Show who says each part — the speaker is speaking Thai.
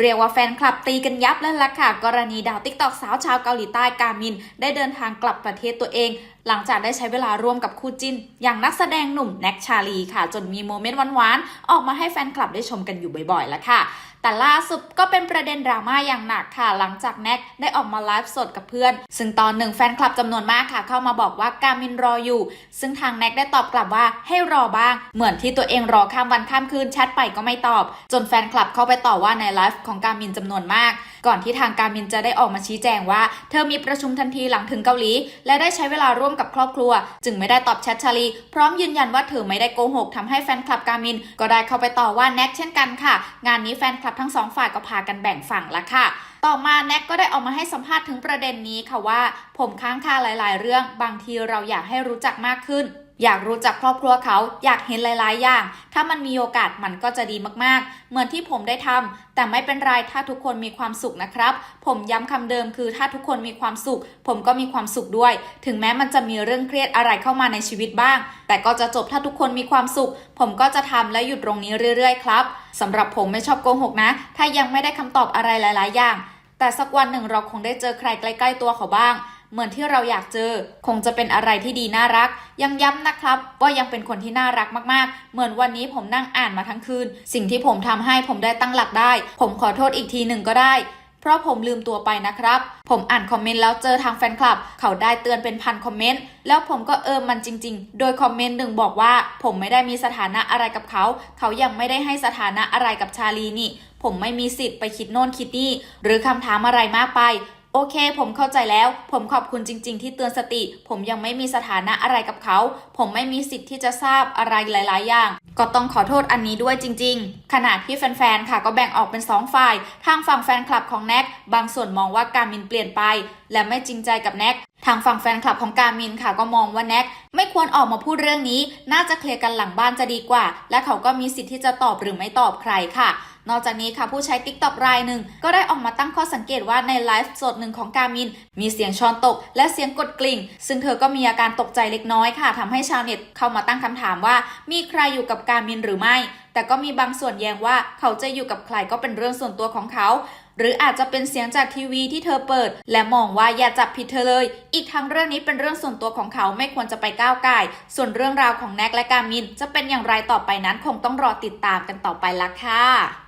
Speaker 1: เรียกว่าแฟนคลับตีกันยับแล้วล่ะค่ะ กรณีดาวติ๊กตอกสาวชาวเกาหลีใต้กามิน ได้เดินทางกลับประเทศตัวเอง หลังจากได้ใช้เวลาร่วมกับคู่จิ้น อย่างนักแสดงหนุ่มแน็กชาลีค่ะ จนมีโมเมนต์หวานๆ ออกมาให้แฟนคลับได้ชมกันอยู่บ่อยๆแล้วค่ะแต่ล่าสุดก็เป็นประเด็นดราม่าอย่างหนักค่ะ หลังจากแน็กได้ออกมาไลฟ์สดกับเพื่อน ซึ่งตอนหนึ่งแฟนคลับจำนวนมากค่ะ เข้ามาบอกว่ากามินรออยู่ ซึ่งทางแน็กได้ตอบกลับว่าให้รอบ้าง เหมือนที่ตัวเองรอข้ามวันข้ามคืนแชทไปก็ไม่ตอบ จนแฟนคลับเข้าไปต่อว่าในไลฟ์ของกามินจำนวนมาก ก่อนที่ทางการมินจะได้ออกมาชี้แจงว่า เธอมีประชุมทันทีหลังถึงเกาหลี และได้ใช้เวลาร่วมกับครอบครัว จึงไม่ได้ตอบแชทชาลี พร้อมยืนยันว่าเธอไม่ได้โกหกทำให้แฟนคลับการมิน ก็ได้เข้าไปต่อว่าแน็กเช่นกันค่ะ งานนี้แฟนคลับทั้งสองฝ่ายก็พากันแบ่งฝั่งละค่ะต่อมาแน็กก็ได้ออกมาให้สัมภาษณ์ถึงประเด็นนี้ค่ะว่า ผมค้างคาหลาย ๆ เรื่อง บางทีเราอยากให้รู้จักมากขึ้น อยากรู้จักครอบครัวเขาอยากเห็นหลาย ๆ อย่าง ถ้ามันมีโอกาสมันก็จะดีมากๆ เหมือนที่ผมได้ทำแต่ไม่เป็นไรถ้าทุกคนมีความสุขนะครับ ผมย้ำคำเดิมคือถ้าทุกคนมีความสุข ผมก็มีความสุขด้วย ถึงแม้มันจะมีเรื่องเครียดอะไรเข้ามาในชีวิตบ้าง แต่ก็จะจบถ้าทุกคนมีความสุข ผมก็จะทำและหยุดตรงนี้เรื่อย ๆ ครับสำหรับผมไม่ชอบโกหกนะ ถ้ายังไม่ได้คำตอบอะไรหลาย ๆ อย่าง แต่สักวันหนึ่งเราคงได้เจอใครใกล้ ๆ ตัวเขาบ้าง เหมือนที่เราอยากเจอ คงจะเป็นอะไรที่ดีน่ารัก ยังย้ำนะครับว่ายังเป็นคนที่น่ารักมากๆ เหมือนวันนี้ผมนั่งอ่านมาทั้งคืน สิ่งที่ผมทำให้ผมได้ตั้งหลักได้ ผมขอโทษอีกทีหนึ่งก็ได้เพราะผมลืมตัวไปนะครับ ผมอ่านคอมเมนต์แล้วเจอทางแฟนคลับ เขาได้เตือนเป็นพันคอมเมนต์ แล้วผมก็เออมันจริง ๆ โดยคอมเมนต์หนึ่งบอกว่า ผมไม่ได้มีสถานะอะไรกับเขา เขายังไม่ได้ให้สถานะอะไรกับชาลีนี่ ผมไม่มีสิทธิ์ไปคิดโน่นคิดนี่ หรือคำถามอะไรมากไป โอเค ผมเข้าใจแล้ว ผมขอบคุณจริง ๆ ที่เตือนสติ ผมยังไม่มีสถานะอะไรกับเขา ผมไม่มีสิทธิ์ที่จะทราบอะไรหลาย ๆ อย่าง ก็ต้องขอโทษอันนี้ด้วยจริง ๆ ขณะที่แฟน ๆ ค่ะก็แบ่งออกเป็น 2 ฝ่าย ทางฝั่งแฟนคลับของแน็กบางส่วนมองว่าการมินเปลี่ยนไป และไม่จริงใจกับแน็กทางฝั่งแฟนคลับของการมินค่ะก็มองว่าแน็กไม่ควรออกมาพูดเรื่องนี้ น่าจะเคลียร์กันหลังบ้านจะดีกว่า และเขาก็มีสิทธิ์ที่จะตอบหรือไม่ตอบใครค่ะ นอกจากนี้ค่ะผู้ใช้ TikTok รายหนึ่ง ก็ได้ออกมาตั้งข้อสังเกตว่าในไลฟ์สดหนึ่งของการมิน มีเสียงช้อนตก และเสียงกดกลิ่ง ซึ่งเธอก็มีอาการตกใจเล็กน้อยค่ะทำให้ชาวเน็ตเข้ามาตั้งคำถามว่า มีใครอยู่กับการมินหรือไม่ แต่ก็มีบางส่วนแย้งว่าเขาจะอยู่กับใครก็เป็นเรื่องส่วนตัวของเขาหรืออาจจะเป็นเสียงจากทีวีที่เธอเปิด และมองว่าอย่าจับผิดเธอเลย อีกทั้งเรื่องนี้เป็นเรื่องส่วนตัวของเขาไม่ควรจะไปก้าวไก่ายส่วนเรื่องราวของแน็กและกามิน จะเป็นอย่างไรต่อไปนั้นคงต้องรอติดตามกันต่อไปละค่ะ